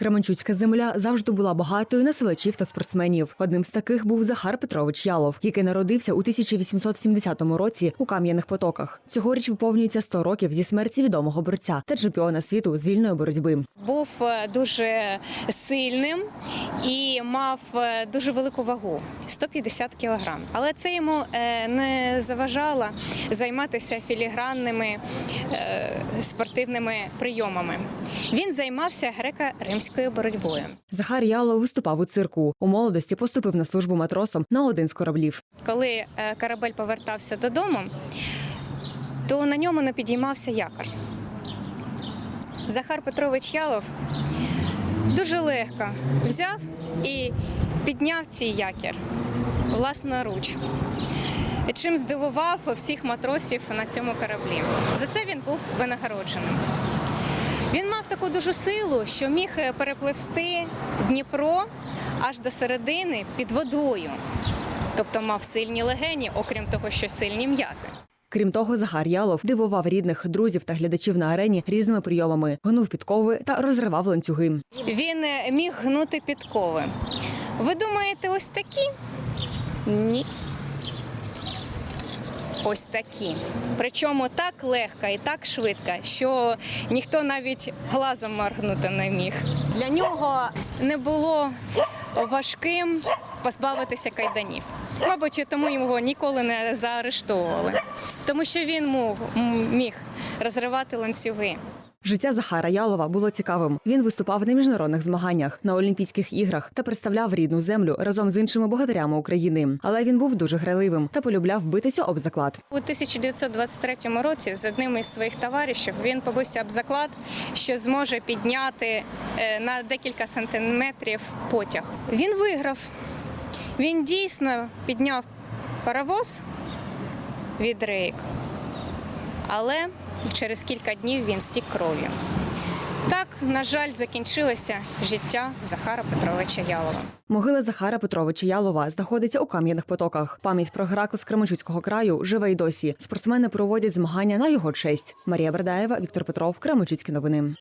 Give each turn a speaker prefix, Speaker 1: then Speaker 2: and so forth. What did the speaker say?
Speaker 1: Кременчуцька земля завжди була багатою на силачів та спортсменів. Одним з таких був Захар Петрович Ялов, який народився у 1870 році у Кам'яних Потоках. Цьогоріч виповнюється 100 років зі смерті відомого борця та чемпіона світу з вільної боротьби.
Speaker 2: був е, дуже сильним і мав е, дуже велику вагу 150 кілограм. Але це йому е, не заважало займатися філігранними спортивними прийомами. Він займався греко-римською боротьбою.
Speaker 1: Захар Ялов виступав у цирку. У молодості поступив на службу матросом на один з кораблів.
Speaker 2: Коли е, корабель повертався додому, то на ньому не підіймався якор. Захар Петрович Ялов дуже легко взяв і підняв цей якір власноруч. Чим здивував всіх матросів на цьому кораблі. За це він був винагородженим. Він мав таку дуже силу, що міг е, перепливсти Дніпро аж до середини під водою. Тобто мав сильні легені, окрім того, що сильні м'язи.
Speaker 1: Крім того, Захар Ялов дивував рідних, друзів та глядачів на арені різними прийомами, гнув підкови та розривав ланцюги.
Speaker 2: Він е, міг гнути підкови. Ви думаєте, ось такі? Ні. Ось такі. Причому так легко і так швидко, що ніхто навіть глазом моргнути не міг. Для нього не було важким позбавитися кайданів. Мабуть, тому його ніколи не заарештовували, тому що він міг розривати ланцюги.
Speaker 1: Життя Захара Ялова було цікавим. Він виступав на міжнародних змаганнях на Олімпійських іграх та представляв рідну землю разом з іншими богатирями України. Але він був дуже граливим та полюбляв битися об заклад.
Speaker 2: У 1923 році з одним із своїх товаришів він побився об заклад, що зможе підняти е, на декілька сантиметрів потяг. Він виграв. Він дійсно підняв паровоз від рейк, але через кілька днів він стік кров'ю. Так, на жаль, закінчилося життя Захара Петровича Ялова.
Speaker 1: Могила Захара Петровича Ялова знаходиться у кам'яних потоках. Пам'ять про Геракл з Кременчуцького краю живе й досі. Спортсмени проводять змагання на його честь. Марія Бердаєва, Віктор Петров, Кременчуцькі новини.